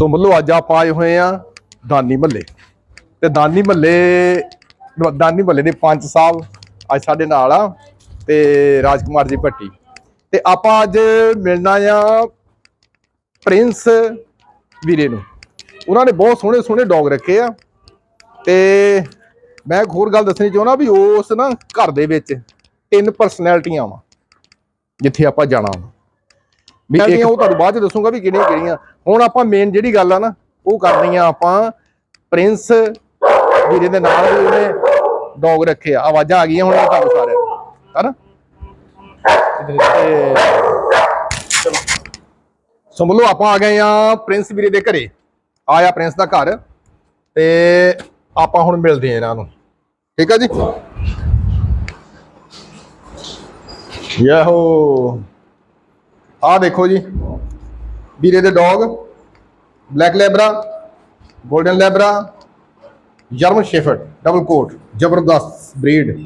ਸੋ ਮੱਲੋ, ਅੱਜ ਆਪਾਂ ਆਏ ਹੋਏ ਆ ਦਾਨੀ ਮੱਲੇ। ਤੇ ਦਾਨੀ ਮੱਲੇ ਦਾਨੀ ਮੱਲੇ ਦੇ ਪੰਚ ਸਾਹਿਬ ਅੱਜ ਸਾਡੇ ਨਾਲ ਆ ਤੇ ਰਾਜਕੁਮਾਰ ਜੀ ਭੱਟੀ। ਤੇ ਆਪਾਂ ਅੱਜ ਮਿਲਣਾ ਆ ਪ੍ਰਿੰਸ ਵੀਰੇ ਨੂੰ। ਉਹਨਾਂ ਨੇ ਬਹੁਤ ਸੋਹਣੇ ਸੋਹਣੇ ਡੌਗ ਰੱਖੇ ਆ। ਤੇ ਮੈਂ ਇੱਕ ਹੋਰ ਗੱਲ ਦੱਸਣੀ ਚਾਹੁੰਦਾ ਵੀ ਉਸ ਨਾ ਘਰ ਦੇ ਵਿੱਚ ਤਿੰਨ ਪਰਸਨੈਲਿਟੀਆਂ ਵਾ, ਜਿੱਥੇ ਆਪਾਂ ਜਾਣਾ ਇੱਕ ਉਹ ਤੁਹਾਨੂੰ ਬਾਅਦ ਚ ਦੱਸੂਗਾ ਵੀ ਕਿਹੜੀਆਂ ਕਿਹੜੀਆਂ। ਹੁਣ ਆਪਾਂ ਮੇਨ ਜਿਹੜੀ ਗੱਲ ਆ ਨਾ ਉਹ ਕਰਨੀ ਆ ਆਪਾਂ ਪ੍ਰਿੰਸ ਵੀਰੇ ਦੇ ਨਾਲ ਵੀ ਉਹਨੇ ਡੌਗ ਰੱਖੇ ਆ। ਆਵਾਜ਼ਾਂ ਆ ਗਈਆਂ ਹੁਣ ਤੁਹਾਨੂੰ ਸਾਰਿਆਂ ਨੂੰ। ਹਨਾ? ਤੇ ਸੋ ਮੱਲੋ ਆਪਾਂ ਆ ਗਏ ਆ ਪ੍ਰਿੰਸ ਵੀਰੇ ਦੇ ਘਰੇ। ਆਇਆ ਪ੍ਰਿੰਸ ਦਾ ਘਰ ਤੇ ਆਪਾਂ ਹੁਣ ਮਿਲਦੇ ਆ ਇਹਨਾਂ ਨੂੰ। ਠੀਕ ਆ ਜੀ? ਯਾਹੋ। ਆਹ ਦੇਖੋ ਜੀ। ਵੀਰੇ ਦੇ dog, black Labrador golden Labrador, German shepherd, double coat, ਜ਼ਬਰਦਸਤ ਬਰੀਡ।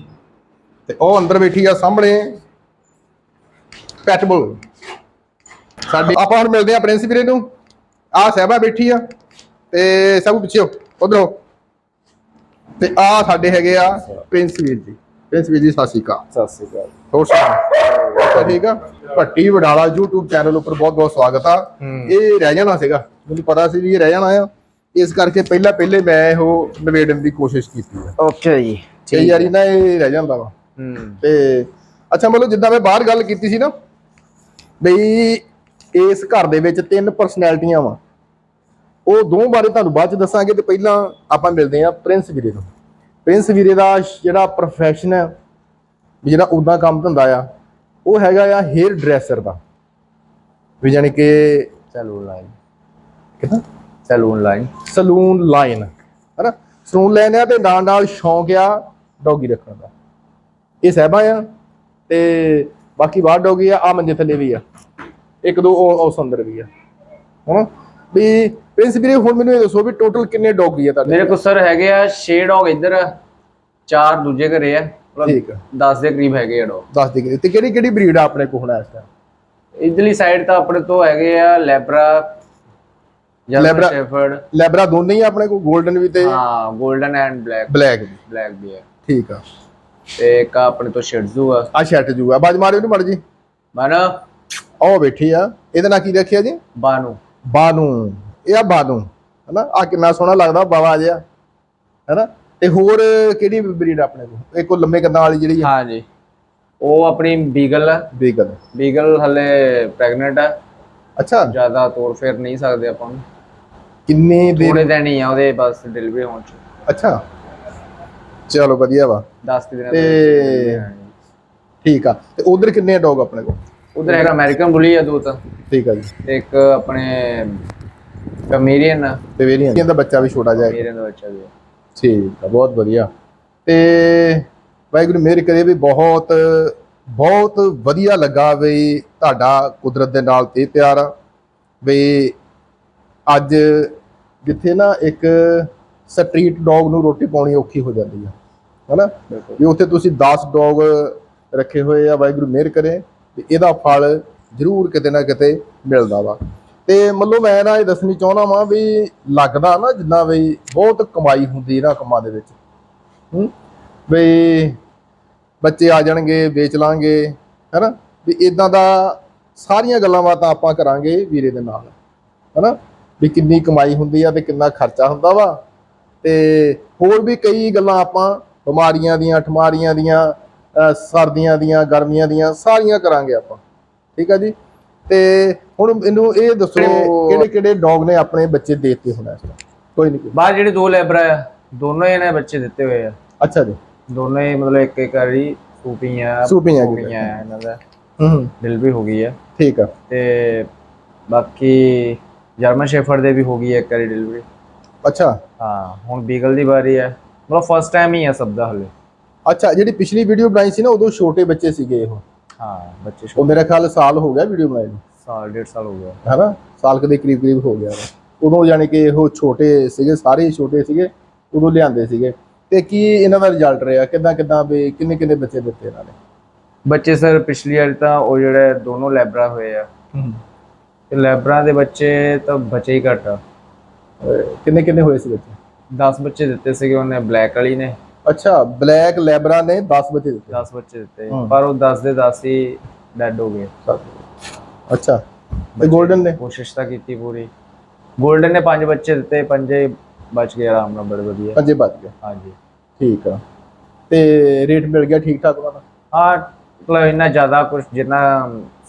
ਤੇ ਉਹ ਅੰਦਰ ਬੈਠੀ ਆ ਸਾਹਮਣੇ ਪੈਟਬੁਲ ਸਾਡੀ ਆਪਾਂ ਹੁਣ ਮਿਲਦੇ ਆ ਪ੍ਰਿੰਸ ਵੀਰੇ ਨੂੰ। ਆ ਸਹਿਬਾ ਬੈਠੀ ਆ। ਤੇ ਸਭ ਪਿੱਛੇ ਉਧਰੋਂ ਤੇ ਆ ਸਾਡੇ ਹੈਗੇ ਆ ਪ੍ਰਿੰਸ ਵੀਰ ਜੀ। ਪ੍ਰਿੰਸ ਵੀਰ ਜੀ ਸਤਿ ਸ਼੍ਰੀ ਅਕਾਲ। ਸਤਿ ਸ਼੍ਰੀ ਅਕਾਲ। ਹੋਰ ਸੁਣਾ ਅੱਛਾ ਠੀਕ ਆ? ਭੱਟੀ ਵਡਾਲਾ YouTube ਚੈਨਲ ਉੱਪਰ ਬਹੁਤ ਬਹੁਤ ਸਵਾਗਤ ਆ। ਇਹ ਰਹਿ ਜਾਣਾ ਸੀਗਾ। ਮੈਨੂੰ ਪਤਾ ਸੀ ਵੀ ਇਹ ਰਹਿ ਜਾਣਾ ਆ। ਇਸ ਕਰਕੇ ਪਹਿਲਾਂ ਪਹਿਲੇ ਮੈਂ ਇਹੋ ਨਿਵੇੜਨ ਦੀ ਕੋਸ਼ਿਸ਼ ਕੀਤੀ ਆ। ਓਕੇ ਜੀ। ਕਈ ਵਾਰੀ ਨਾ ਇਹ ਰਹਿ ਜਾਂਦਾ ਵਾ। ਤੇ ਅੱਛਾ ਮਤਲਬ ਜਿੱਦਾਂ ਮੈਂ ਬਾਹਰ ਗੱਲ ਕੀਤੀ ਸੀ ਨਾ ਬਈ ਇਸ ਘਰ ਦੇ ਵਿੱਚ ਤਿੰਨ ਪਰਸਨੈਲਿਟੀਆਂ ਵਾ। ਉਹ ਦੋ ਬਾਰੇ ਤੁਹਾਨੂੰ ਬਾਅਦ ਚ ਦੱਸਾਂਗੇ ਤੇ ਪਹਿਲਾਂ ਆਪਾਂ ਮਿਲਦੇ ਆ ਪ੍ਰਿੰਸ ਵੀਰੇ ਨੂੰ। ਪ੍ਰਿੰਸ ਵੀਰੇ ਦਾ ਜਿਹੜਾ profession ਹੈ, ਵੀ ਜਿਹੜਾ ਉਦਾਂ ਕੰਮ ਧੰਦਾ ਆ, ਉਹ ਹੈਗਾ ਆ ਹੇਅਰ ਡਰੈਸਰ ਦਾ। ਵੀ ਜਾਨੀ ਕਿ ਸੈਲੂਨ ਲਾਈਨ। ਕਿਦਾਂ? Saloon line. Saloon line. ਹੈਨਾ? ਸੈਲੂਨ ਲਾਈਨ ਆ ਤੇ ਨਾਲ ਨਾਲ ਸ਼ੌਂਕ ਆ ਡੌਗੀ ਰੱਖਣ ਦਾ। ਇਹ ਸਹਿਬਾ ਆ ਤੇ ਬਾਕੀ ਬਾਹਰ ਡੌਗੀ ਆ ਆ ਮੰਜੇ ਥੱਲੇ ਵੀ ਆ। ਇੱਕ ਦੋ ਉਹ ਉਹ ਸੁੰਦਰ ਵੀ ਆ। ਹਨਾ? ਵੀ ਪ੍ਰਿੰਸ ਵੀਰੇ ਹੁਣ ਮੈਨੂੰ ਇਹ ਦੱਸੋ ਵੀ ਟੋਟਲ ਕਿੰਨੇ ਡੌਗੀ ਆ ਤੁਹਾਡੇ? ਮੇਰੇ ਕੋਲ ਸਰ ਹੈਗੇ ਆ 6 ਡੌਗ ਇੱਧਰ ਚਾਰ ਦੂਜੇ ਘਰੇ ਆ। ਠੀਕ ਆ। 10 ਦੇ ਕਰੀਬ ਹੈਗੇ ਆ ਡੌਗ ਦੱਸ ਦੇ ਤੇ ਕਿਹੜੀ ਕਿਹੜੀ ਬਰੀਡ ਆ ਆਪਣੇ ਕੋਲ ਹੁਣ ਇਸ ਟਾਈਮ ਇਧਰਲੀ ਸਾਈਡ ਤਾਂ ਆਪਣੇ ਤੋਂ ਹੈਗੇ ਆ ਲੈਬਰਾ ਲੈਬਰਾ- ਸ਼ੈਫਰਡ। ਲੈਬਰਾ ਦੋਨੇ ਹੀ ਆਪਣੇ ਕੋਲ? 골ਡਨ ਵੀ ਤੇ ਹਾਂ 골ਡਨ ਐਂਡ ਬਲੈਕ ਬਲੈਕ ਵੀ। ਬਲੈਕ ਵੀ ਹੈ ਠੀਕ ਆ। ਤੇ ਇੱਕ ਆ ਆਪਣੇ ਤੋਂ ਸ਼ਿਟਜ਼ੂ ਆ। ਆ ਸ਼ੈਟ ਜੂ ਆ। ਬਾਜ ਮਾਰਿਓ ਨੂੰ ਮੜ ਜੀ। ਮਨ। ਉਹ ਬੈਠੀ ਆ। ਇਹਦਾ ਨਾਂ ਕੀ ਰੱਖਿਆ ਜੀ? ਬਾਨੂ। ਬਾਨੂ। ਇਹ ਆ ਬਾਨੂ ਹਨਾ? ਆ ਕਿੰਨਾ ਸੋਹਣਾ ਲੱਗਦਾ ਬਾਵਾ ਜਿਹਾ ਹਨਾ? ਤੇ ਹੋਰ ਕਿਹੜੀ ਬਰੀਡ ਆਪਣੇ ਕੋਲ? ਇੱਕ ਉਹ ਲੰਮੇ ਕੰਨਾਂ ਵਾਲੀ ਜਿਹੜੀ ਆ? ਹਾਂ ਜੀ ਉਹ ਆਪਣੀ ਬੀਗਲ ਆ। ਬੀਗਲ। ਬੀਗਲ ਹਲੇ ਪ੍ਰੈਗਨੈਂਟ ਆ। ਅੱਛਾ। ਜ਼ਿਆਦਾ ਤੋਰ ਫੇਰ ਨਹੀਂ ਸਕਦੇ ਆਪਾਂ ਨੂੰ ਕਿੰਨੇ ਦੇ ਥੋੜੇ ਦਿਨ ਹੀ ਆ ਉਹਦੇ ਬਸ ਡਿਲੀਵਰੀ ਹੋਣ ਚ। ਅੱਛਾ। ਚਲੋ ਵਧੀਆ ਵਾ। 10 ਦਿਨਾਂ ਤੇ ਠੀਕ ਆ। ਤੇ ਉਧਰ ਕਿੰਨੇ ਡੌਗ ਆਪਣੇ ਕੋਲ? ਉਧਰ ਹੈਗਾ ਅਮਰੀਕਨ ਬੁਲੀ ਆ ਦੋ ਤਾਂ। ਠੀਕ ਆ ਜੀ। ਤੇ ਇੱਕ ਆਪਣੇ ਕਮੇਰੀਅਨ ਤੇ ਵੇਰੀਆਂ ਦਾ ਬੱਚਾ ਵੀ ਛੋਟਾ ਹੈ। ਕਮੇਰੀਅਨ ਦਾ ਬੱਚਾ ਵੀ। ਠੀਕ ਆ ਬਹੁਤ ਵਧੀਆ। ਤੇ ਵਾਹਿਗੁਰੂ ਮਿਹਰ ਕਰੇ ਵੀ ਬਹੁਤ ਬਹੁਤ ਵਧੀਆ ਲੱਗਾ ਵੀ ਤੁਹਾਡਾ ਕੁਦਰਤ ਦੇ ਨਾਲ ਤੇ ਪਿਆਰ ਆ। ਵੀ ਅੱਜ ਜਿੱਥੇ ਨਾ ਇੱਕ ਸਟਰੀਟ ਡੌਗ ਨੂੰ ਰੋਟੀ ਪਾਉਣੀ ਔਖੀ ਹੋ ਜਾਂਦੀ ਆ। ਹਨਾ? ਵੀ ਉੱਥੇ ਤੁਸੀਂ 10 ਡੌਗ ਰੱਖੇ ਹੋਏ ਆ ਵਾਹਿਗੁਰੂ ਮਿਹਰ ਕਰੇ ਵੀ ਇਹਦਾ ਫਲ ਜ਼ਰੂਰ ਕਿਤੇ ਨਾ ਕਿਤੇ ਮਿਲਦਾ ਵਾ। ਤੇ ਮੱਲੋ ਮੈਂ ਨਾ ਇਹ ਦੱਸਣੀ ਚਾਹੁੰਦਾ ਵਾਂ ਵੀ ਲੱਗਦਾ ਨਾ ਜਿੱਦਾਂ ਵੀ ਬਹੁਤ ਕਮਾਈ ਹੁੰਦੀ ਇਹਨਾਂ ਕੰਮਾਂ ਦੇ ਵਿੱਚ। ਹੂੰ? ਵੀ ਬੱਚੇ ਆ ਜਾਣਗੇ, ਵੇਚ ਲਾਂਗੇ, ਹੈਨਾ? ਵੀ ਇਦਾਂ ਦਾ ਸਾਰੀਆਂ ਗੱਲਾਂ ਬਾਤਾਂ ਆਪਾਂ ਕਰਾਂਗੇ ਵੀਰੇ ਦੇ ਨਾਲ, ਹੈਨਾ? ਵੀ ਕਿੰਨੀ ਕਮਾਈ ਹੁੰਦੀ ਆ ਤੇ ਕਿੰਨਾ ਖਰਚਾ ਹੁੰਦਾ ਵਾ। ਤੇ ਹੋਰ ਵੀ ਕਈ ਗੱਲਾਂ ਆਪਾਂ ਬਿਮਾਰੀਆਂ ਦੀਆਂ, ਠਮਾਰੀਆਂ ਦੀਆਂ ਸਰਦੀਆਂ ਦੀਆਂ, ਗਰਮੀਆਂ ਦੀਆਂ ਸਾਰੀਆਂ ਕਰਾਂਗੇ ਆਪਾਂ। ਠੀਕ ਆ ਜੀ? ਤੇ ਹੁਣ ਇਹਨੂੰ ਇਹ ਦੱਸੋ ਕਿਹੜੇ ਕਿਹੜੇ ਡੌਗ ਨੇ ਆਪਣੇ ਬੱਚੇ ਦੇਤੇ ਹੁਣ ਇਸ ਵਾਰ ਕੋਈ ਨਹੀਂ ਬਾਹਰ ਜਿਹੜੇ ਦੋ ਲੈਬਰਾ ਆ ਦੋਨੋਂ ਇਹਨੇ ਬੱਚੇ ਦਿੱਤੇ ਹੋਏ ਆ। ਅੱਛਾ ਜੀ। ਦੋਨੋਂ ਹੀ ਮਤਲਬ ਇੱਕ ਇੱਕ ਵਾਰੀ ਸੂਪੀਆਂ ਸੂਪੀਆਂ ਇਹਨਾਂ ਦਾ। ਹੂੰ ਹੂੰ। ਡਿਲੀਵਰੀ ਹੋ ਗਈ ਆ। ਠੀਕ ਆ। ਤੇ ਬਾਕੀ ਜਰਮਨ ਸ਼ੇਫਰਡ ਦੇ ਵੀ ਹੋ ਗਈ ਹੈ ਇੱਕ ਵਾਰੀ ਡਿਲੀਵਰੀ ਅੱਛਾ। ਹਾਂ ਹੁਣ ਬੀਗਲ ਦੀ ਵਾਰੀ ਹੈ ਮਤਲਬ ਫਸਟ ਟਾਈਮ ਹੀ ਹੈ ਸਭ ਦਾ ਹਲੇ। ਅੱਛਾ ਜਿਹੜੀ ਪਿਛਲੀ ਵੀਡੀਓ ਬਣਾਈ ਸੀ ਨਾ ਉਦੋਂ ਛੋਟੇ ਬੱਚੇ ਸੀਗੇ ਇਹ। ਹਾਂ ਬੱਚੇ ਉਹ ਮੇਰਾ ਖਿਆਲ ਸਾਲ ਹੋ ਗਿਆ ਵੀਡੀਓ ਬਣਾਈ ਨੂੰ? ਸਾਲ ਡੇਢ ਸਾਲ ਹੋ ਗਿਆ। ਹੈਨਾ? ਸਾਲ ਕੁ ਦੇ ਕਰੀਬ ਕਰੀਬ ਹੋ ਗਿਆ। ਉਦੋਂ ਯਾਨੀ ਕਿ ਇਹੋ ਛੋਟੇ ਸੀਗੇ ਸਾਰੇ ਹੀ ਛੋਟੇ ਸੀਗੇ ਉਦੋਂ ਲਿਆਂਦੇ ਸੀਗੇ। ਤੇ ਕੀ ਇਹਨਾਂ ਦਾ ਰਿਜ਼ਲਟ ਰਿਹਾ? ਕਿੱਦਾਂ ਕਿੱਦਾਂ ਵੀ ਕਿੰਨੇ ਕਿੰਨੇ ਬੱਚੇ ਦਿੱਤੇ ਇਹਨਾਂ ਨੇ? ਬੱਚੇ ਸਰ ਪਿਛਲੀ ਵਾਰੀ ਤਾਂ ਉਹ ਜਿਹੜੇ ਦੋਨੋਂ ਲੈਬਰਾ ਹੋਏ ਆ। ਤੇ ਲੈਬਰਾ ਦੇ ਬੱਚੇ ਤਾਂ ਬਚੇ ਹੀ ਘੱਟ ਕਿੰਨੇ ਕਿੰਨੇ ਹੋਏ ਸੀ ਬੱਚੇ? 10 ਬੱਚੇ ਦਿੱਤੇ ਸੀਗੇ ਉਹਨੇ ਬਲੈਕ ਵਾਲੀ ਨੇ। ਅੱਛਾ ਬਲੈਕ ਲੈਬਰਾ ਨੇ 10 ਬੱਚੇ ਦਿੱਤੇ। 10 ਬੱਚੇ ਦਿੱਤੇ। ਪਰ ਉਹ 10 ਦੇ 10 ਹੀ ਡੈਡ ਹੋ ਗਏ। ਅੱਛਾ। ਤੇ 골ਡਨ ਨੇ? ਕੋਸ਼ਿਸ਼ ਤਾਂ ਕੀਤੀ ਪੂਰੀ। 골ਡਨ ਨੇ ਪੰਜ ਬੱਚੇ ਦਿੱਤੇ ਪੰਜੇ ਬਚ ਗਏ ਆਰਾਮ ਨਾਲ ਬੜੇ ਵਧੀਆ। ਪੰਜੇ ਬਚ ਗਏ। ਹਾਂਜੀ। ਠੀਕ ਆ। ਤੇ ਰੇਟ ਮਿਲ ਗਿਆ ਠੀਕ ਠਾਕ ਦਾ? ਹਾਂ ਮਤਲਬ ਇੰਨਾ ਜ਼ਿਆਦਾ ਕੁਝ ਜਿੰਨਾ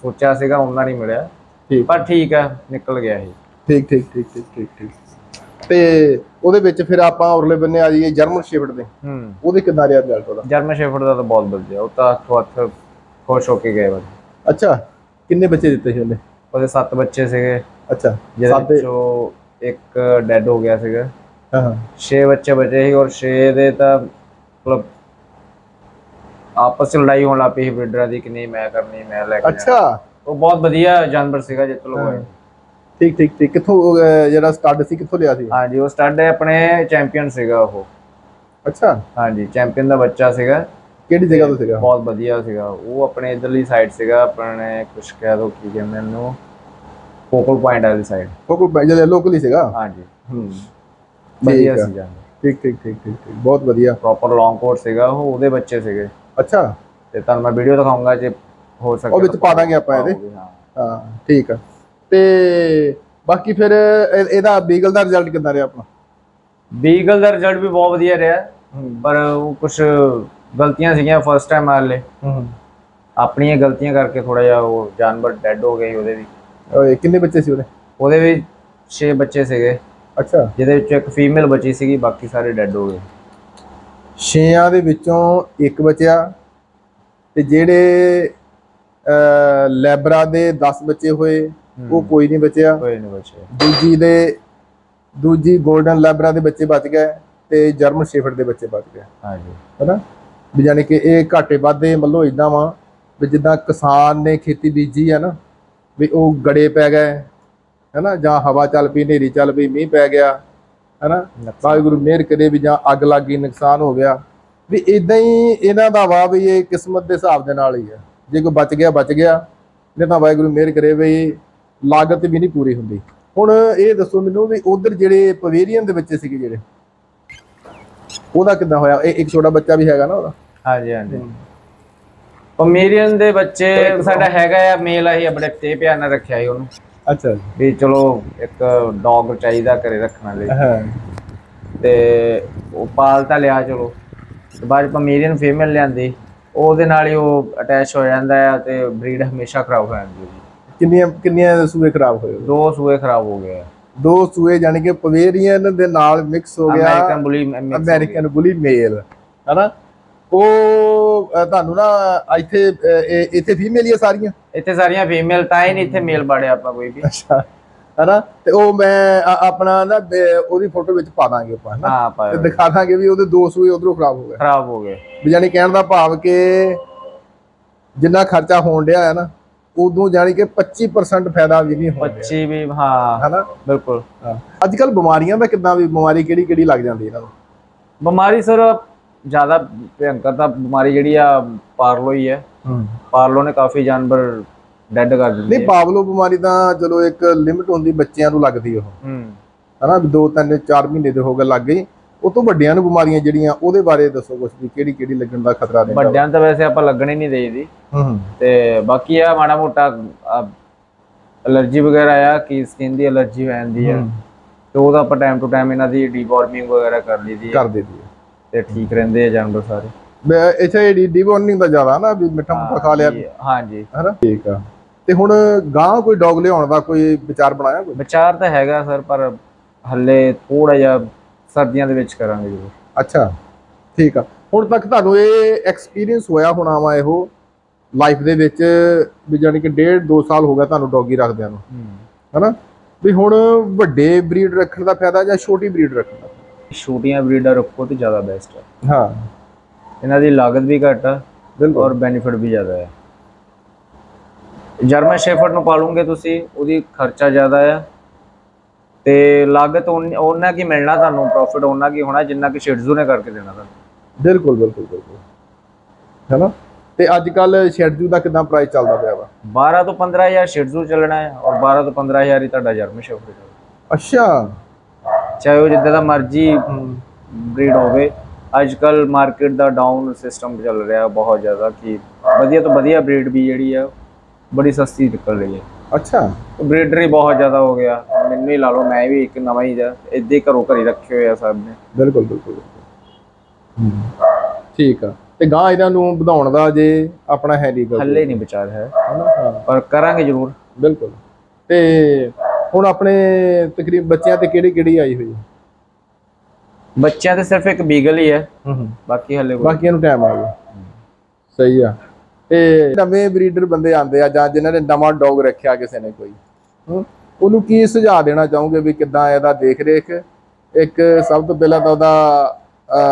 ਸੋਚਿਆ ਸੀਗਾ ਉਹਨਾਂ ਨਹੀਂ ਮਿਲਿਆ। ਪਰ ਠੀਕ ਹੈ ਨਿਕਲ ਗਿਆ ਇਹ। ਠੀਕ ਠੀਕ ਠੀਕ ਠੀਕ ਠੀਕ ਠੀਕ। ਤੇ ਉਹਦੇ ਵਿੱਚ ਫਿਰ ਆਪਾਂ ਉਰਲੇ ਬੰਨੇ ਆ ਜਾਈਏ ਜਰਮਨ ਸ਼ੇਫਰਡ ਦੇ। ਹੂੰ। ਉਹਦੇ ਕਿੰਨਾ ਰਿਹਾ ਰਿਜ਼ਲਟ ਉਹਦਾ? ਜਰਮਨ ਸ਼ੇਫਰਡ ਦਾ ਤਾਂ ਬਹੁਤ ਵਧੀਆ ਉਹ ਤਾਂ ਹੱਥੋਂ ਹੱਥ ਖੁਸ਼ ਹੋ ਕੇ ਗਏ ਬਸ ਅੱਛਾ ਕਿੰਨੇ ਬੱਚੇ ਦਿੱਤੇ ਸੀ ਉਹਨੇ? ਉਹਦੇ 7 ਬੱਚੇ ਸੀਗੇ। ਅੱਛਾ ਜਿਹਦੇ ਵਿੱਚੋਂ ਇੱਕ ਡੈਡ ਹੋ ਗਿਆ ਸੀਗਾ। ਹਾਂ ਹਾਂ। 6 ਬੱਚੇ ਬਚੇ ਸੀ ਔਰ 6 ਦੇ ਤਾਂ ਮਤਲਬ ਆਪਸ ਵਿੱਚ ਲੜਾਈ ਹੋਣ ਲੱਗ ਪਈ ਸੀ ਬਰੀਡਰਾਂ ਦੀ ਕਿ ਨਹੀਂ ਮੈਂ ਕਰਨੀ ਮੈਂ ਲੈ ਕੇ। ਅੱਛਾ। ਉਹ ਬਹੁਤ ਵਧੀਆ ਜਾਨਵਰ ਸੀਗਾ ਜਿੱਤ ਲੋ ਹਾਂ। ਠੀਕ ਠੀਕ ਠੀਕ। ਕਿੱਥੋਂ ਅਹ, ਜਿਹੜਾ ਸਟੱਡ ਸੀ ਕਿੱਥੋਂ ਲਿਆ ਸੀ? ਹਾਂਜੀ ਉਹ ਸਟੱਡ ਆਪਣੇ ਚੈਂਪੀਅਨ ਸੀਗਾ ਉਹ। ਅੱਛਾ। ਹਾਂਜੀ ਚੈਂਪੀਅਨ ਦਾ ਬੱਚਾ ਸੀਗਾ। ਕਿਹੜੀ ਜਗ੍ਹਾ ਤੋਂ ਸੀਗਾ? ਬਹੁਤ ਵਧੀਆ ਸੀਗਾ। ਉਹ ਆਪਣੇ ਇਧਰਲੀ ਸਾਈਡ ਸੀਗਾ ਆਪਣੇ ਕੁਝ ਕਹਿ ਦੋ ਕੀ ਕਹਿੰਦੇ ਇਹਨੂੰ। ਫੋਕਲ ਪੁਆਇੰਟ ਵਾਲੀ ਸਾਈਡ ਉਹ ਕੋਈ ਜਿਹੜਾ ਲੋਕਲ ਸੀਗਾ? ਹਾਂਜੀ ਹੂੰ। ਵਧੀਆ ਠੀਕ ਆ। ਠੀਕ ਠੀਕ ਠੀਕ ਠੀਕ ਠੀਕ। ਬਹੁਤ ਵਧੀਆ। ਪ੍ਰੋਪਰ ਲੌਂਗ ਕੋਟ ਸੀਗਾ ਉਹ ਉਹਦੇ ਬੱਚੇ ਸੀਗੇ। ਅੱਛਾ। ਤੇ ਤੁਹਾਨੂੰ ਮੈਂ ਵੀਡੀਓ ਦਿਖਾਉਂਗਾ ਜੇ ਹੋ ਸਕੇ ਉਹ ਵਿੱਚ ਪਾ ਦਾਂਗੇ ਆਪਾਂ ਇਹਦੇ। ਹਾਂ। ਹਾਂ ਠੀਕ ਆ। ਤੇ ਬਾਕੀ ਫਿਰ ਇਹ- ਇਹਦਾ ਬੀਗਲ ਦਾ ਰਿਜ਼ਲਟ ਕਿੰਨਾ ਰਿਹਾ ਆਪਣਾ? ਬੀਗਲ ਦਾ ਰਿਜ਼ਲਟ ਵੀ ਬਹੁਤ ਵਧੀਆ ਰਿਹਾ ਪਰ ਉਹ ਕੁਝ ਗਲਤੀਆਂ ਸੀਗੀਆਂ ਫਸਟ ਟਾਈਮ ਵਾਲੇ ਆਪਣੀਆਂ ਗਲਤੀਆਂ ਕਰਕੇ ਥੋੜਾ ਜਿਹਾ ਉਹ ਜਾਨਵਰ ਡੈਡ ਹੋ ਗਏ ਸੀ ਉਹਦੇ ਵੀ। ਓਏ ਕਿੰਨੇ ਬੱਚੇ ਸੀ ਉਹਦੇ? ਉਹਦੇ ਵੀ 6 ਬੱਚੇ ਸੀਗੇ। ਅੱਛਾ। ਜਿਹਦੇ ਵਿੱਚੋਂ ਇੱਕ ਫੀਮੇਲ ਬਚੀ ਸੀਗੀ ਬਾਕੀ ਸਾਰੇ ਡੈਡ ਹੋ ਗਏ। ਛੇਆਂ ਦੇ ਵਿੱਚੋਂ ਇੱਕ ਬਚਿਆ ਤੇ ਜਿਹੜੇ ਅ ਲੈਬਰਾ ਦੇ 10 ਬੱਚੇ ਹੋਏ ਉਹ ਕੋਈ ਨਹੀਂ ਬਚਿਆ। ਕੋਈ ਨਹੀਂ ਬਚੇ ਦੂਜੀ ਦੇ ਦੂਜੀ 골ਡਨ ਲੈਬਰਾ ਦੇ ਬੱਚੇ ਬਚ ਗਏ ਤੇ ਜਰਮਨ ਸ਼ੇਫਰਡ ਦੇ ਬੱਚੇ ਬਚ ਗਏ। ਹਾਂਜੀ। ਹੈਨਾ? ਵੀ ਜਾਨੀ ਕਿ ਇਹ ਘਾਟੇ ਵਾਧੇ ਮੱਲੋ ਇਦਾਂ ਵਾ ਵੀ ਜਿੱਦਾਂ ਕਿਸਾਨ ਨੇ ਖੇਤੀ ਬੀਜੀ ਹੈ ਨਾ ਵੀ ਉਹ ਗੜੇ ਪੈ ਗਏ ਹੈਨਾ? ਜਾਂ ਹਵਾ ਚੱਲ ਪਈ ਹਨੇਰੀ ਚੱਲ ਪਈ ਮੀਂਹ ਪੈ ਗਿਆ ਹੈਨਾ? ਵਾਹਿਗੁਰੂ ਮਿਹਰ ਕਰੇ ਵੀ ਜਾਂ ਅੱਗ ਲੱਗ ਗਈ ਨੁਕਸਾਨ ਹੋ ਗਿਆ। ਵੀ ਇਦਾਂ ਹੀ ਇਹਨਾਂ ਦਾ ਵਾ ਵੀ ਇਹ ਕਿਸਮਤ ਦੇ ਹਿਸਾਬ ਦੇ ਨਾਲ ਹੀ ਹੈ ਜੇ ਕੋਈ ਬਚ ਗਿਆ ਬਚ ਗਿਆ। ਨਹੀਂ ਤਾਂ ਵਾਹਿਗੁਰੂ ਮਿਹਰ ਕਰੇ ਵੀ ਲਾਗਤ ਵੀ ਨਹੀਂ ਪੂਰੀ ਹੁੰਦੀ। ਹੁਣ ਇਹ ਦੱਸੋ ਮੈਨੂੰ ਵੀ ਉਧਰ ਜਿਹੜੇ ਪਵੇਰੀਅਨ ਦੇ ਬੱਚੇ ਸੀਗੇ ਜਿਹੜੇ ਉਹਦਾ ਕਿੱਦਾਂ ਹੋਇਆ? ਇਹ ਇੱਕ ਛੋਟਾ ਬੱਚਾ ਵੀ ਹੈਗਾ ਨਾ ਉਹਦਾ? ਹਾਂਜੀ ਹਾਂਜੀ। ਪਮੇਰੀਅਨ ਦੇ ਬੱਚੇ ਸਾਡਾ ਹੈਗਾ ਆ ਮੇਲ ਅਸੀਂ ਆਪਣੇ ਤੇ ਪਿਆਰ ਨਾਲ ਰੱਖਿਆ ਸੀ ਉਹਨੂੰ। ਅੱਛਾ ਵੀ ਚਲੋ ਇੱਕ ਡੌਗ ਚਾਹੀਦਾ ਘਰੇ ਰੱਖਣ ਲਈ। ਹਾਂ। ਤੇ ਉਹ ਪਾਲ ਤਾਂ ਲਿਆ ਚਲੋ। ਤੇ ਬਾਅਦ ਪਮੇਰੀਅਨ ਫੀਮੇਲ ਲਿਆਂਦੀ। ਉਹਦੇ ਨਾਲ ਹੀ ਉਹ ਅਟੈਚ ਹੋ ਜਾਂਦਾ ਹੈ ਤੇ ਬਰੀਡ ਹਮੇਸ਼ਾ ਖਰਾਬ ਹੋ ਜਾਂਦੀ ਹੈ ਜੀ। ਕਿੰਨੀਆਂ ਕਿੰਨੀਆਂ ਸੂਏ ਖਰਾਬ ਹੋਏ? ਦੋ ਸੂਏ ਖਰਾਬ ਹੋ ਗਏ ਦੋ ਸੂਏ ਜਾਨੀ ਕਿ ਪਵੇਰੀਅਨ ਦੇ ਨਾਲ ਮਿਕਸ ਹੋ ਗਿਆ American bully mix। American bully male ਹਨਾ? ਉਹ ਅ, ਤੁਹਾਨੂੰ ਨਾ ਇੱਥੇ ਅ, ਇਹ- ਇੱਥੇ ਫੀਮੇਲ ਹੀ ਆ ਸਾਰੀਆਂ? ਇੱਥੇ ਸਾਰੀਆਂ ਫੀਮੇਲ ਤਾਂ ਹੀ ਨਹੀਂ ਇੱਥੇ ਮੇਲ ਬਾੜਿਆ ਆਪਾਂ ਕੋਈ ਵੀ। ਅੱਛਾ ਹਨਾ? ਤੇ ਉਹ ਮੈਂ ਆ- ਆਪਣਾ ਨਾ ਬ- ਉਹਦੀ ਫੋਟੋ ਵਿੱਚ ਪਾ ਦਾਂਗੇ ਆਪਾਂ ਹਨਾ? ਹਾਂ ਤੇ ਦਿਖਾ ਦਾਂਗੇ ਵੀ ਉਹਦੇ ਦੋ ਸੂਏ ਉਧਰੋਂ ਖਰਾਬ ਹੋ ਗਏ। ਖਰਾਬ ਹੋ ਗਏ। ਵੀ ਜਾਨੀ ਕਹਿਣ ਦਾ ਭਾਵ ਕਿ ਜਿੰਨਾ ਖਰਚਾ ਹੋਣ ਡਿਆ ਹੈ ਨਾ ਉਦੋਂ ਜਾਨੀ ਕਿ 25% ਫਾਇਦਾ ਵੀ ਨਹੀਂ ਹੋ ਰਿਹਾ 25 ਵੀ ਹਾਂ। ਹਨਾ? ਬਿਲਕੁਲ। ਅੱਜ ਕੱਲ ਬਿਮਾਰੀਆਂ ਦਾ ਕਿੱਦਾਂ ਵੀ ਬਿਮਾਰੀ ਕਿਹੜੀ ਕਿਹੜੀ ਲੱਗ ਜਾਂਦੀ ਇਹਨਾਂ ਨੂੰ? ਬਿਮਾਰੀ ਸਰ ਜ਼ਿਆਦਾ ਭਿਅੰਕਰ ਤਾਂ ਬਿਮਾਰੀ ਜਿਹੜੀ ਆ ਪਾਰਲੋ ਹੀ ਹੈ। ਪਾਰਲੋ ਨੇ ਕਾਫੀ ਜਾਨਵਰ ਡੈਡ ਕਰ ਦਿੱਤੇ ਨਹੀਂ ਪਾਵਲੋ ਬਿਮਾਰੀ ਤਾਂ ਚਲੋ ਇੱਕ ਲਿਮਟ ਹੁੰਦੀ ਬੱਚਿਆਂ ਨੂੰ ਲੱਗਦੀ ਉਹ। ਹੂੰ। ਹਨਾ ਵੀ 2 3 4 ਮਹੀਨੇ ਦੇ ਹੋ ਗਏ ਲੱਗ ਗਈ। ਉਹ ਤੋਂ ਵੱਡਿਆਂ ਨੂੰ ਬਿਮਾਰੀਆਂ ਜਿਹੜੀਆਂ ਉਹਦੇ ਬਾਰੇ ਦੱਸੋ ਕੁਝ ਵੀ ਕਿਹੜੀ ਕਿਹੜੀ ਲੱਗਣ ਦਾ ਖਤਰਾ ਰਹਿੰਦਾ? ਵੱਡਿਆਂ ਤਾਂ ਵੈਸੇ ਆਪਾਂ ਲੱਗਣ ਹੀ ਨਹੀਂ ਦੇਈਦੀ। ਹੂੰ ਤੇ ਬਾਕੀ ਆ ਮਾੜਾ ਮੋਟਾ ਅਲਰਜੀ ਵਗੈਰਾ ਆ ਕਿ ਸਕਿਨ ਦੀ ਅਲਰਜੀ ਹੋ ਜਾਂਦੀ ਹੈ। ਤੇ ਉਹਦਾ ਆਪਾਂ ਟਾਈਮ ਟੂ ਟਾਈਮ ਇਹਨਾਂ ਦੀ ਡੀਵਾਰਮਿੰਗ ਵਗੈਰਾ ਕਰ ਲਈਦੀ ਹੈ ਕਰ ਹੈ ਤੇ ਠੀਕ ਰਹਿੰਦੇ ਆ ਜਾਨਵਰ ਸਾਰੇ। ਮੈਂ ਇੱਥੇ ਡੀ ਡੀਵੋਰਨਿੰਗ ਦਾ ਜ਼ਿਆਦਾ ਨਾ ਵੀ ਮਿੱਠਾ ਮੁੱਠਾ ਖਾ ਲਿਆ। ਹਾਂਜੀ, ਹਾਂਜੀ। ਹਨਾ? ਠੀਕ ਆ। ਤੇ ਹੁਣ ਗਾਂ ਕੋਈ ਡੌਗ ਲਿਆਉਣ ਦਾ ਕੋਈ ਵਿਚਾਰ ਬਣਾਇਆ ਕੋਈ? ਵਿਚਾਰ ਤਾਂ ਹੈਗਾ ਸਰ ਪਰ ਹੱਲੇ ਥੋੜਾ ਜਿਹਾ ਸਰਦੀਆਂ ਦੇ ਵਿੱਚ ਕਰਾਂਗੇ ਜ਼ਰੂਰ। ਅੱਛਾ ਠੀਕ ਆ। ਹੁਣ ਤੱਕ ਤੁਹਾਨੂੰ ਇਹ ਐਕਸਪੀਰੀਅੰਸ ਹੋਇਆ ਹੋਣਾ ਵਾ ਇਹੋ ਲਾਈਫ ਦੇ ਵਿੱਚ ਵੀ ਜਾਨੀ ਕਿ ਡੇਢ 2 ਸਾਲ ਹੋ ਗਿਆ ਤੁਹਾਨੂੰ ਡੌਗੀ ਰੱਖਦਿਆਂ ਨੂੰ। ਹਨਾ? ਵੀ ਹੁਣ ਵੱਡੇ ਬਰੀਡ ਰੱਖਣ ਦਾ ਫਾਇਦਾ ਜਾਂ ਛੋਟੀ ਬਰੀਡ ਰੱਖਣ ਦਾ? ਛੋਟੀਆਂ ਬਰੀਡਰ ਰੱਖੋ ਤੇ ਜ਼ਿਆਦਾ ਬੈਸਟ ਹੈ ਹਾਂ। ਇਹਨਾਂ ਦੀ ਲਾਗਤ ਵੀ ਘੱਟ ਆ ਬਿਲਕੁਲ। ਔਰ ਬੈਨੀਫਿਟ ਵੀ ਜ਼ਿਆਦਾ ਹੈ ਜਰਮਨ ਸ਼ੇਫਰਡ ਨੂੰ ਪਾਲੂਗੇ ਤੁਸੀਂ ਉਹਦੀ ਖਰਚਾ ਜ਼ਿਆਦਾ ਆ। ਤੇ ਲਾਗਤ ਉਹਨਾਂ ਕੀ ਮਿਲਣਾ ਤੁਹਾਨੂੰ ਪ੍ਰੋਫਿਟ ਉਹਨਾਂ ਕੀ ਹੋਣਾ ਜਿੰਨਾ ਕਿ ਸ਼ਿਡਜ਼ੂ ਨੇ ਕਰਕੇ ਦੇਣਾ ਤੁਹਾਨੂੰ? ਬਿਲਕੁਲ ਬਿਲਕੁਲ ਬਿਲਕੁਲ। ਹੈਨਾ? ਤੇ ਅੱਜ ਕੱਲ ਸ਼ੈਡਿਊਲ ਦਾ ਕਿਦਾਂ ਪ੍ਰਾਈਸ ਚੱਲਦਾ ਪਿਆ ਵਾ? 12 ਤੋਂ 15000 ਸ਼ਿਡਜ਼ੂ ਚੱਲਣਾ ਹੈ ਔਰ 12 ਤੋਂ 15000 ਹੀ ਤੁਹਾਡਾ ਜਰਮਨ ਸ਼ੇਫਰਡ ਅੱਛਾ। ਚਾਹੇ ਉਹ ਜਿੱਦਾਂ ਦਾ ਮਰਜ਼ੀ ਬਰੀਡ ਹੋਵੇ ਅੱਜ ਕੱਲ ਮਾਰਕੀਟ ਦਾ ਡਾਊਨ ਸਿਸਟਮ ਚੱਲ ਰਿਹਾ ਬਹੁਤ ਜ਼ਿਆਦਾ ਕਿ ਵਧੀਆ ਤੋਂ ਵਧੀਆ ਬਰੀਡ ਵੀ ਜਿਹੜੀ ਆ ਬੜੀ ਸਸਤੀ ਨਿਕਲ ਰਹੀ ਹੈ। ਅੱਛਾ। ਬਰੀਡਰ ਹੀ ਬਹੁਤ ਜ਼ਿਆਦਾ ਹੋ ਗਿਆ। ਮੈਨੂੰ ਹੀ ਲਾ ਲਓ ਮੈਂ ਵੀ ਇੱਕ ਨਵਾਂ ਹੀ ਜਾ ਇੱਦੇ ਘਰੋਂ ਘਰੀ ਰੱਖੇ ਹੋਏ ਆ ਸਭ ਨੇ। ਬਿਲਕੁਲ ਬਿਲਕੁਲ। ਬਿਲਕੁਲ। ਠੀਕ ਆ। ਤੇ ਗਾਂ ਇਹਨਾਂ ਨੂੰ ਵਧਾਉਣ ਦਾ ਜੇ ਆਪਣਾ ਹੈ ਨਹੀਂ ਹੱਲੇ ਨਹੀਂ ਵਿਚਾਰ ਹੈ। ਹਨਾ? ਹਾਂ। ਪਰ ਕਰਾਂਗੇ ਜ਼ਰੂਰ। ਬਿਲਕੁਲ। ਤੇ ਹੁਣ ਆਪਣੇ ਤਕਰੀਬ ਬੱਚਿਆਂ ਤੇ ਕਿਹੜੀ ਕਿਹੜੀ ਆਈ ਹੋਈ? ਹੈ ਬੱਚਿਆਂ ਤੇ ਸਿਰਫ ਇੱਕ ਬੀਗਲ ਹੀ ਹੈ। ਹੂੰ ਹੂੰ। ਬਾਕੀ ਹੱਲੇ ਕੋਈ ਬਾਕੀਆਂ ਨੂੰ ਟਾਈਮ ਆ ਗਿਆ। ਸਹੀ ਆ। ਤੇ ਨਵੇਂ ਬਰੀਡਰ ਬੰਦੇ ਆਉਂਦੇ ਆ ਜਾਂ ਜਿਨ੍ਹਾਂ ਨੇ ਨਵਾਂ ਡੌਗ ਰੱਖਿਆ ਕਿਸੇ ਨੇ ਕੋਈ ਉਹਨੂੰ ਕੀ ਸੁਝਾਅ ਦੇਣਾ ਚਾਹੋਗੇ ਵੀ ਕਿੱਦਾਂ ਇਹਦਾ ਦੇਖ ਰੇਖ ਇੱਕ ਸਭ ਤੋਂ ਪਹਿਲਾਂ ਤਾਂ ਉਹਦਾ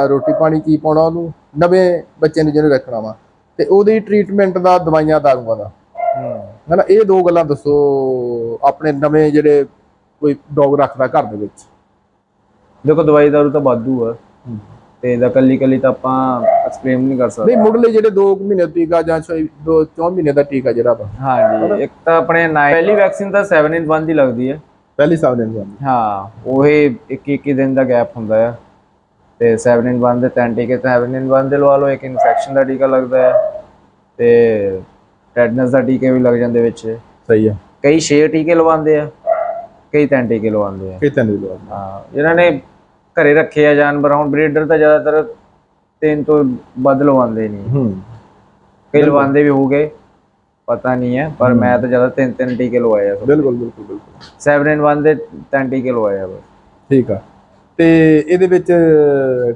ਰੋਟੀ ਪਾਣੀ ਕੀ ਪਾਉਣਾ ਉਹਨੂੰ? ਨਵੇਂ ਬੱਚੇ ਨੂੰ ਜਿਹਨੇ ਰੱਖਣਾ ਵਾ। ਤੇ ਉਹਦੀ ਟ੍ਰੀਟਮੈਂਟ ਦਾ ਦਵਾਈਆਂ ਦਾਰੂਆਂ ਦਾ। ਹੂੰ। ਹਨਾ ਇਹ ਦੋ ਗੱਲਾਂ ਦੱਸੋ ਆਪਣੇ ਨਵੇਂ ਜਿਹੜੇ ਕੋਈ ਡੌਗ ਰੱਖਦਾ ਘਰ ਦੇ ਵਿੱਚ। ਦੇਖੋ ਦਵਾਈ ਦਾਰੂ ਤਾਂ ਵਾਧੂ ਆ। ਤੇ ਇਹਦਾ ਕੱਲੀ ਕੱਲੀ ਤਾਂ ਆਪਾਂ ਐਕਸਪਲੇਨ ਨਹੀਂ ਕਰ ਸਕਦੇ। ਨਹੀਂ ਮੁੱਢਲੇ ਜਿਹੜੇ 2 ਮਹੀਨੇ ਦਾ ਟੀਕਾ ਜਾਂ 2 4 ਮਹੀਨੇ ਦਾ ਟੀਕਾ ਜਿਹੜਾ ਵਾ। ਹਾਂਜੀ ਇੱਕ ਤਾਂ ਆਪਣੇ ਨਾਈ ਪਹਿਲੀ ਵੈਕਸੀਨ ਤਾਂ 7 in 1 ਦੀ ਲੱਗਦੀ ਹੈ। ਪਹਿਲੀ ਸਾਲ ਦੇ ਅੰਦਰ ਹਾਂ ਉਹ ਇੱਕ ਇੱਕ ਹੀ ਦਿਨ ਦਾ ਗੈਪ ਹੁੰਦਾ ਆ। ਤੇ 7 in 1 ਦੇ ਤਿੰਨ ਟੀਕੇ 7 in 1 ਦੇ ਲਵਾ ਲਓ ਇੱਕ ਇਨਫੈਕਸ਼ਨ ਦਾ ਟੀਕਾ ਲੱਗਦਾ ਹੈ। ਤੇ ਟੈਟਨਸ ਦਾ ਟੀਕੇ ਵੀ ਲੱਗ ਜਾਂਦੇ ਵਿੱਚ। ਸਹੀ ਆ ਕਈ 6 ਟੀਕੇ ਲਵਾਉਂਦੇ ਆ ਕਈ ਤਿੰਨ ਟੀਕੇ ਲਵਾਉਂਦੇ ਆ। ਕਿਤੇ ਨਹੀਂ ਲੋੜ ਹਾਂ ਇਹਨਾਂ ਨੇ ਘਰੇ ਰੱਖੇ ਆ ਜਾਨਵਰ ਹੁਣ ਬਰੀਡਰ ਤਾਂ ਜ਼ਿਆਦਾਤਰ ਤਿੰਨ ਤੋਂ ਵੱਧ ਲਵਾਉਂਦੇ ਨਹੀਂ। ਹੂੰ। ਕਈ ਲਵਾਉਂਦੇ ਵੀ ਹੋਗੇ ਪਤਾ ਨਹੀਂ ਹੈ ਪਰ ਮੈਂ ਤਾਂ ਜ਼ਿਆਦਾ ਤਿੰਨ ਤਿੰਨ ਟੀਕੇ ਲਵਾਏ ਆ। ਬਿਲਕੁਲ ਬਿਲਕੁਲ ਬਿਲਕੁਲ। 7 in 1 ਦੇ ਤਿੰਨ ਟੀਕੇ ਲਵਾਏ ਆ ਬਸ। ਠੀਕ ਆ। ਤੇ ਇਹਦੇ ਵਿੱਚ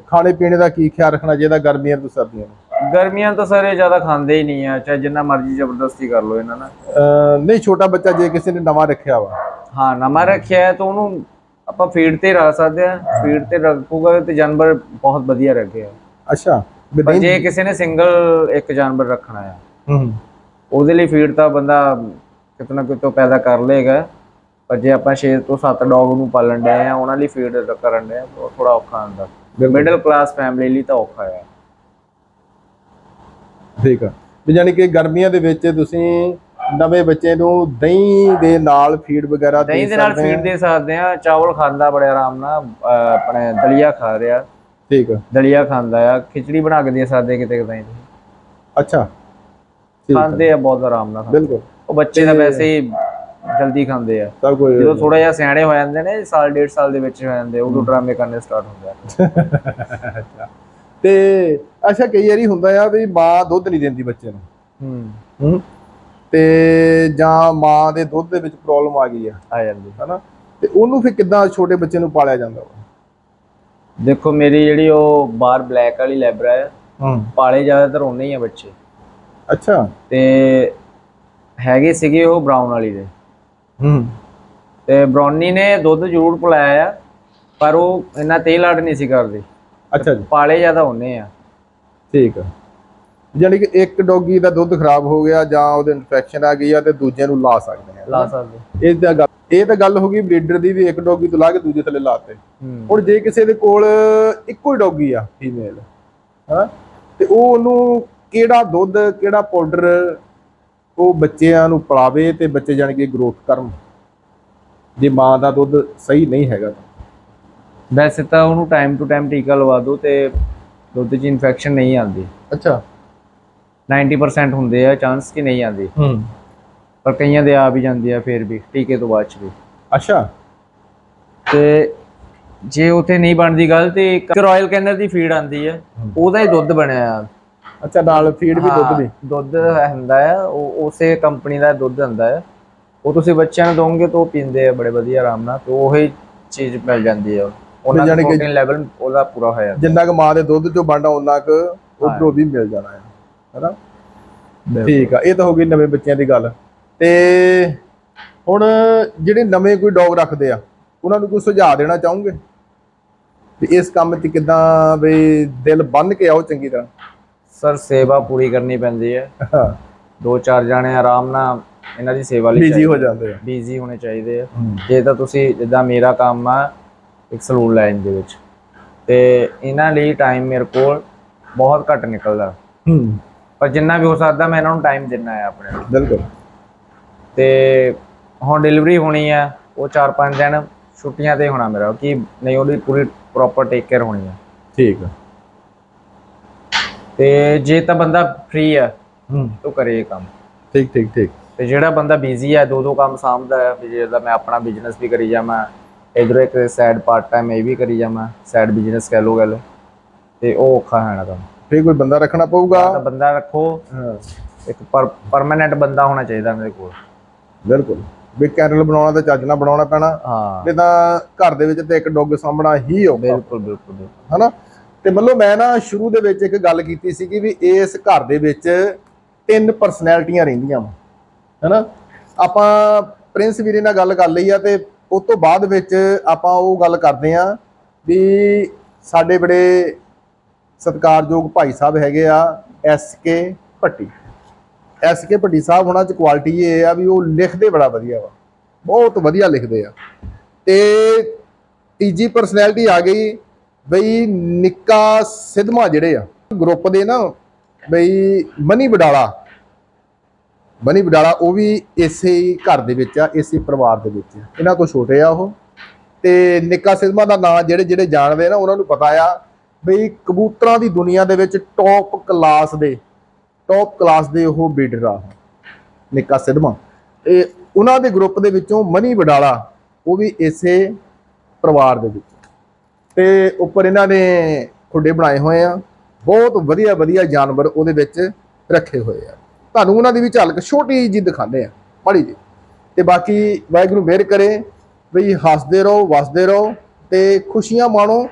ਖਾਣੇ ਪੀਣੇ ਦਾ ਕੀ ਖਿਆਲ ਰੱਖਣਾ ਚਾਹੀਦਾ ਗਰਮੀਆਂ ਤੋਂ ਸਰਦੀਆਂ ਨੂੰ? ਗਰਮੀਆਂ ਤਾਂ ਸਾਰੇ ਜ਼ਿਆਦਾ ਖਾਂਦੇ ਹੀ ਨਹੀਂ ਆ ਚਾਹੇ ਜਿੰਨਾ ਮਰਜ਼ੀ ਜ਼ਬਰਦਸਤੀ ਕਰ ਲਓ ਇਹਨਾਂ ਨਾਲ। ਨਹੀਂ ਛੋਟਾ ਬੱਚਾ ਜੇ ਕਿਸੇ ਨੇ ਨਵਾਂ ਰੱਖਿਆ ਵਾ। ਹਾਂ ਨਵਾਂ ਰੱਖਿਆ ਹੈ ਤਾਂ ਉਹਨੂੰ ਆਪਾਂ ਫੀਡ ਤੇ ਰੱਖ ਸਕਦੇ ਆ ਫੀਡ ਤੇ ਰੱਖੂਗਾ ਤੇ ਜਾਨਵਰ ਬਹੁਤ ਵਧੀਆ ਰੱਖੇਗਾ ਅੱਛਾ ਪਰ ਜੇ ਕਿਸੇ ਨੇ ਸਿੰਗਲ ਇੱਕ ਜਾਨਵਰ ਰੱਖਣਾ ਆ ਹੂੰ ਉਹਦੇ ਲਈ ਫੀਡ ਤਾਂ ਬੰਦਾ ਕਿਤਨਾ ਕਿਤੋਂ ਪੈਦਾ ਕਰ ਲੇਗਾ ਪਰ ਜੇ ਆਪਾਂ 6 ਤੋਂ 7 ਡੌਗ ਨੂੰ ਪਾਲਣ ਦੇ ਆ ਉਹਨਾਂ ਲਈ ਫੀਡ ਕਰਨ ਦੇ ਆ ਉਹ ਥੋੜਾ ਔਖਾ ਹੁੰਦਾ। ਮਿਡਲ ਕਲਾਸ ਫੈਮਿਲੀ ਲਈ ਤਾਂ ਔਖਾ ਆ। ਠੀਕ ਆ। ਵੀ ਯਾਨੀ ਕਿ ਗਰਮੀਆਂ ਦੇ ਵਿੱਚ ਤੁਸੀਂ ਨਵੇਂ ਬੱਚੇ ਨੂੰ ਦਹੀਂ ਦੇ ਨਾਲ ਫੀਡ ਵਗੈਰਾ ਦੇ ਦਹੀਂ ਦੇ ਨਾਲ ਸਕਦੇ ਫੀਡ ਦੇ ਸਕਦੇ ਆ। ਚਾਵਲ ਖਾਂਦਾ ਬੜੇ ਆਰਾਮ ਨਾਲ ਆਪਣੇ ਦਲੀਆ ਖਾ ਰਿਹਾ। ਠੀਕ ਆ। ਦਲੀਆ ਖਾਂਦਾ ਆ। ਖਿਚੜੀ ਬਣਾ ਕੇ ਦੇ ਸਕਦੇ ਕਿਤੇ ਕਿਤੇ। ਅੱਛਾ। ਖਾਂਦੇ ਆ ਬਹੁਤ ਆਰਾਮ ਨਾਲ। ਬਿਲਕੁਲ। ਉਹ ਬੱਚੇ ਤਾਂ ਵੈਸੇ ਹੀ ਜਲਦੀ ਖਾਂਦੇ ਆ। ਜਦੋਂ ਥੋੜਾ ਜਿਹਾ ਸਿਆਣੇ ਹੋ ਜਾਂਦੇ ਨੇ ਸਾਲ ਡੇਢ ਸਾਲ ਦੇ ਵਿੱਚ ਹੋ ਜਾਂਦੇ ਉਦੋਂ ਡਰਾਮੇ ਕਰਨੇ ਸਟਾਰਟ ਹੁੰਦੇ ਆ। ਤੇ ਅੱਛਾ ਕਈ ਵਾਰੀ ਹੁੰਦਾ ਆ ਵੀ ਮਾਂ ਦੁੱਧ ਨਹੀਂ ਦਿੰਦੀ ਬੱਚੇ ਨੂੰ। ਹੂੰ। ਹੂੰ। ਤੇ ਜਾਂ ਮਾਂ ਦੇ ਦੁੱਧ ਦੇ ਵਿੱਚ ਪ੍ਰੋਬਲਮ ਆ ਗਈ ਆ। ਆ ਜਾਂਦੀ। ਹਨਾ? ਤੇ ਉਹਨੂੰ ਫਿਰ ਕਿੱਦਾਂ ਛੋਟੇ ਬੱਚੇ ਨੂੰ ਪਾਲਿਆ ਜਾਂਦਾ ਵਾ? ਦੇਖੋ ਮੇਰੀ ਜਿਹੜੀ ਉਹ ਬਾਹਰ ਬਲੈਕ ਵਾਲੀ ਲੈਬਰਾ ਹੈ ਹੂੰ। ਪਾਲੇ ਜ਼ਿਆਦਾਤਰ ਉਹਨੇ ਹੀ ਆ ਬੱਚੇ। ਅੱਛਾ। ਤੇ ਹੈਗੇ ਸੀਗੇ ਉਹ ਬਰਾਊਨ ਵਾਲੀ ਦੇ। ਹੂੰ। ਤੇ ਬ੍ਰਾਊਨੀ ਨੇ ਦੁੱਧ ਜ਼ਰੂਰ ਪਿਲਾਇਆ ਆ ਪਰ ਉਹ ਇੰਨਾ ਤੇਲ ਆੜ ਨਹੀਂ ਸੀ ਕਰਦੀ। ਅੱਛਾ ਜੀ। ਪਾਲੇ ਜ਼ਿਆਦਾ ਉਹਨੇ ਆ। ਠੀਕ ਆ। ਯਾਨੀ ਕਿ ਇੱਕ ਡੋਗੀ ਦਾ ਦੁੱਧ ਖਰਾਬ ਹੋ ਗਿਆ ਜਾਂ ਉਹਦੇ ਇਨਫੈਕਸ਼ਨ ਆ ਗਈ ਆ ਤੇ ਦੂਜੇ ਨੂੰ ਲਾ ਸਕਦੇ ਆ। ਲਾ ਸਕਦੇ। ਇਹ ਤਾਂ ਗੱਲ ਇਹ ਤਾਂ ਗੱਲ ਹੋ ਗਈ ਬਰੀਡਰ ਦੀ ਵੀ ਇੱਕ ਡੋਗੀ ਤੋਂ ਲਾ ਕੇ ਦੂਜੇ ਥੱਲੇ ਲਾਤੇ। ਹੁਣ ਜੇ ਕਿਸੇ ਦੇ ਕੋਲ ਇੱਕੋ ਹੀ ਡੋਗੀ ਆ ਫੀਮੇਲ ਹਾਂ? ਤੇ ਉਹ ਉਹਨੂੰ ਕਿਹੜਾ ਦੁੱਧ ਕਿਹੜਾ ਪਾਊਡਰ ਉਹ ਬੱਚਿਆਂ ਨੂੰ ਪਿਲਾਵੇ ਤੇ ਬੱਚੇ ਜਾਣ ਕੇ ਗਰੋਥ ਕਰਨ। ਜੇ ਮਾਂ ਦਾ ਦੁੱਧ ਸਹੀ ਨਹੀਂ ਹੈਗਾ ਵੈਸੇ ਤਾਂ ਉਹਨੂੰ ਟਾਈਮ ਟੂ ਟਾਈਮ ਟੀਕਾ ਲਵਾ ਦਿਓ ਤੇ ਦੁੱਧ 'ਚ ਇਨਫੈਕਸ਼ਨ ਨਹੀਂ ਆਉਂਦੀ। ਅੱਛਾ। 90% ਹੁੰਦੇ ਆ ਚਾਂਸ ਕਿ ਨਹੀਂ ਆਉਂਦੀ। ਹੂੰ। ਪਰ ਕਈਆਂ ਦੇ ਆ ਵੀ ਜਾਂਦੀ ਆ ਫੇਰ ਵੀ ਟੀਕੇ ਤੋਂ ਬਾਅਦ ਚ ਵੀ। ਅੱਛਾ। ਤੇ ਜੇ ਉਥੇ ਨਹੀਂ ਬਣਦੀ ਗੱਲ ਤੇ ਇੱਕ ਰਾਇਲ ਕੈਨਰ ਦੀ ਫੀਡ ਆਂਦੀ ਹੈ। ਉਹਦਾ ਹੀ ਦੁੱਧ ਬਣਿਆ ਆ। ਅੱਛਾ ਨਾਲ ਫੀਡ ਵੀ ਦੁੱਧ ਦੀ। ਦੁੱਧ ਹੁੰਦਾ ਹੈ ਉਹ ਉਸੇ ਕੰਪਨੀ ਦਾ ਦੁੱਧ ਹੁੰਦਾ ਹੈ ਉਹ ਤੁਸੀਂ ਬੱਚਿਆਂ ਨੂੰ ਦੋਗੇ ਤਾਂ ਉਹ ਪੀਂਦੇ ਆ ਬੜੇ ਵਧੀਆ ਆਰਾਮ ਨਾਲ ਤੇ ਉਹੀ ਚੀਜ਼ ਮਿਲ ਜਾਂਦੀ ਹੈ ਉਹਨਾਂ ਦਾ ਪ੍ਰੋਟੀਨ ਲੈਵਲ ਉਹਦਾ ਪੂਰਾ ਹੋਇਆ। ਜਿੰਨਾ ਕੁ ਮਾਂ ਦੇ ਦੁੱਧ ਚੋਂ ਬਣਦਾ ਉਹਨਾਂ ਕੁ ਉਧਰੋਂ ਵੀ ਮਿਲ ਜਾਣਾ ਹੈ ਹੈਨਾ? ਠੀਕ ਆ ਇਹ ਤਾਂ ਹੋ ਗਈ ਨਵੇਂ ਬੱਚਿਆਂ ਦੀ ਗੱਲ। ਤੇ ਹੁਣ ਜਿਹੜੇ ਨਵੇਂ ਕੋਈ ਡੌਗ ਰੱਖਦੇ ਆ ਉਹਨਾਂ ਨੂੰ ਕੋਈ ਸੁਝਾਅ ਦੇਣਾ ਚਾਹੋਗੇ? ਵੀ ਇਸ ਕੰਮ 'ਚ ਕਿਦਾਂ ਵੀ ਦਿਲ ਬੰਨ ਕੇ ਆਓ ਚੰਗੀ ਤਰ੍ਹਾਂ? ਸਰ ਸੇਵਾ ਪੂਰੀ ਕਰਨੀ ਪੈਂਦੀ ਹੈ। ਦੋ ਚਾਰ ਜਾਣੇ ਆਰਾਮ ਨਾਲ ਇਹਨਾਂ ਦੀ ਸੇਵਾ ਲਈ ਬਿਜ਼ੀ ਹੋ ਜਾਂਦੇ ਆ। ਬੀਜ਼ੀ ਹੋਣੇ ਚਾਹੀਦੇ ਆ। ਜੇ ਤਾਂ ਤੁਸੀਂ ਜਿੱਦਾਂ ਮੇਰਾ ਕੰਮ ਆ ਇੱਕ ਸਲੂਨ ਲਾਈਨ ਦੇ ਵਿੱਚ। ਤੇ ਇਹਨਾਂ ਲਈ ਟਾਈਮ ਮੇਰੇ ਕੋਲ ਬਹੁਤ ਘੱਟ ਨਿਕਲਦਾ। ਹੂੰ। ਪਰ ਜਿੰਨਾ ਵੀ ਹੋ ਸਕਦਾ ਮੈਂ ਇਹਨਾਂ ਨੂੰ ਟਾਈਮ ਦਿੰਨਾ ਹੈ ਆਪਣੇ ਨੂੰ। ਬਿਲਕੁਲ। ਤੇ ਹੁਣ ਡਿਲੀਵਰੀ ਹੋਣੀ ਆ ਉਹ 4-5 ਦਿਨ ਛੁੱਟੀਆਂ ਤੇ ਹੋਣਾ ਮੇਰਾ ਕਿ ਨਹੀਂ ਉਹਦੀ ਪੂਰੀ ਪ੍ਰੋਪਰ ਟੇਕ ਕੇਅਰ ਹੋਣੀ ਹੈ ਠੀਕ ਆ। ਤੇ ਜੇ ਤਾਂ ਬੰਦਾ ਫ੍ਰੀ ਹੈ ਹੂੰ। ਤਾਂ ਕਰੇ ਇਹ ਕੰਮ। ਠੀਕ ਠੀਕ ਠੀਕ। ਤੇ ਜਿਹੜਾ ਬੰਦਾ ਬਿਜ਼ੀ ਹੈ ਦੋ ਦੋ ਕੰਮ ਸਾਂਭਦਾ ਹੈ ਵੀ ਜਿਹੜਾ ਮੈਂ ਆਪਣਾ ਬਿਜ਼ਨਸ ਵੀ ਕਰੀ ਜਾਵਾਂ ਇਧਰੋਂ ਇੱਕ ਸਾਈਡ ਪਾਰਟ ਟਾਈਮ ਇਹ ਵੀ ਕਰੀ ਜਾਵਾਂ ਸਾਈਡ ਬਿਜ਼ਨਸ ਕਹਿ ਲੋ ਗੱਲ ਤੇ ਉਹ ਔਖਾ ਹੈ ਨਾ ਕੰਮ। ਫੇਰ ਕੋਈ ਬੰਦਾ ਰੱਖਣਾ ਪਊਗਾ? ਬੰਦਾ ਰੱਖੋ। ਹਾਂ। ਇੱਕ ਪਰਮਨੈਂਟ ਬੰਦਾ ਹੋਣਾ ਚਾਹੀਦਾ ਮੇਰੇ ਕੋਲ। ਬਿਲਕੁਲ। ਵੀ ਕੈਰਲ ਬਣਾਉਣਾ ਤੇ ਚੱਜ ਨਾਲ ਬਣਾਉਣਾ ਪੈਣਾ। ਹਾਂ। ਨਹੀਂ ਤਾਂ ਘਰ ਦੇ ਵਿੱਚ ਤੇ ਇੱਕ ਡੌਗ ਸਾਂਭਣਾ ਹੀ ਬਿਲਕੁਲ ਬਿਲਕੁਲ ਬਿਲਕੁਲ। ਹਨਾ? ਤੇ ਮਤਲਬ ਮੈਂ ਨਾ ਸ਼ੁਰੂ ਦੇ ਵਿੱਚ ਇੱਕ ਗੱਲ ਕੀਤੀ ਸੀ ਕਿ ਵੀ ਇਸ ਘਰ ਦੇ ਵਿੱਚ ਤਿੰਨ ਪਰਸਨੈਲਿਟੀਆਂ ਰਹਿੰਦੀਆਂ ਵਾ। ਹਨਾ? ਆਪਾਂ ਪ੍ਰਿੰਸ ਵੀਰੇ ਨਾਲ ਗੱਲ ਕਰ ਲਈ ਆ ਤੇ ਉਸ ਤੋਂ ਬਾਅਦ ਵਿੱਚ ਆਪਾਂ ਉਹ ਗੱਲ ਕਰਦੇ ਆ ਵੀ ਸਾਡੇ ਬੜੇ ਸਤਿਕਾਰਯੋਗ ਭਾਈ ਸਾਹਿਬ ਹੈਗੇ ਆ S K Bhatti. S K Bhatti Sahib ਉਹਨਾਂ ਚ ਕੁਆਲਿਟੀ ਇਹ ਆ ਵੀ ਉਹ ਲਿਖਦੇ ਬੜਾ ਵਧੀਆ ਵਾ। ਬਹੁਤ ਵਧੀਆ ਲਿਖਦੇ ਆ। ਤੇ ਤੀਜੀ ਪਰਸਨੈਲਿਟੀ ਆ ਗਈ ਬਈ ਨਿੱਕਾ ਸਿਧਮਾ ਜਿਹੜੇ ਆ ਗਰੁੱਪ ਦੇ ਨਾ ਬਈ ਮਨੀ ਬਡਾਲਾ ਮਨੀ ਬਡਾਲਾ ਉਹ ਵੀ ਇਸੇ ਹੀ ਘਰ ਦੇ ਵਿੱਚ ਆ, ਇਸੇ ਪਰਿਵਾਰ ਦੇ ਵਿੱਚ ਆ। ਇਹਨਾਂ ਤੋਂ ਛੋਟੇ ਆ ਉਹ। ਤੇ ਨਿੱਕਾ ਸਿਧਮਾ ਦਾ ਨਾਂ ਜਿਹੜੇ ਜਿਹੜੇ ਜਾਣਦੇ ਆ ਨਾ, ਉਹਨਾਂ ਨੂੰ ਪਤਾ ਆ ਬਈ ਕਬੂਤਰਾਂ ਦੀ ਦੁਨੀਆ ਦੇ ਵਿੱਚ ਟੌਪ ਕਲਾਸ ਦੇ ਟੌਪ ਕਲਾਸ ਦੇ ਉਹ ਬੀਡਰ ਆ ਨਿੱਕਾ ਸਿਧਮਾ ਤੇ ਉਹਨਾਂ ਦੇ ਗਰੁੱਪ ਦੇ ਵਿੱਚੋਂ ਮਨੀ ਬਡਾਲਾ ਉਹ ਵੀ ਇਸੇ ਪਰਿਵਾਰ ਦੇ ਵਿੱਚ। ਤੇ ਉੱਪਰ ਇਹਨਾਂ ਨੇ ਖੁੱਡੇ ਬਣਾਏ ਹੋਏ ਆ, ਬਹੁਤ ਵਧੀਆ ਵਧੀਆ ਜਾਨਵਰ ਉਹਦੇ ਵਿੱਚ ਰੱਖੇ ਹੋਏ ਆ। ਤੁਹਾਨੂੰ ਉਹਨਾਂ ਦੀ ਵੀ ਝਲਕ ਛੋਟੀ ਜੀ ਦਿਖਾਉਂਦੇ ਆ, ਮਾੜੀ ਜੀ ਤੇ ਬਾਕੀ ਵਾਹਿਗੁਰੂ ਮਿਹਰ ਕਰੇ ਵੀ ਹੱਸਦੇ ਰਹੋ, ਵਸਦੇ ਰਹੋ, ਤੇ ਖੁਸ਼ੀਆਂ ਮਾਣੋ।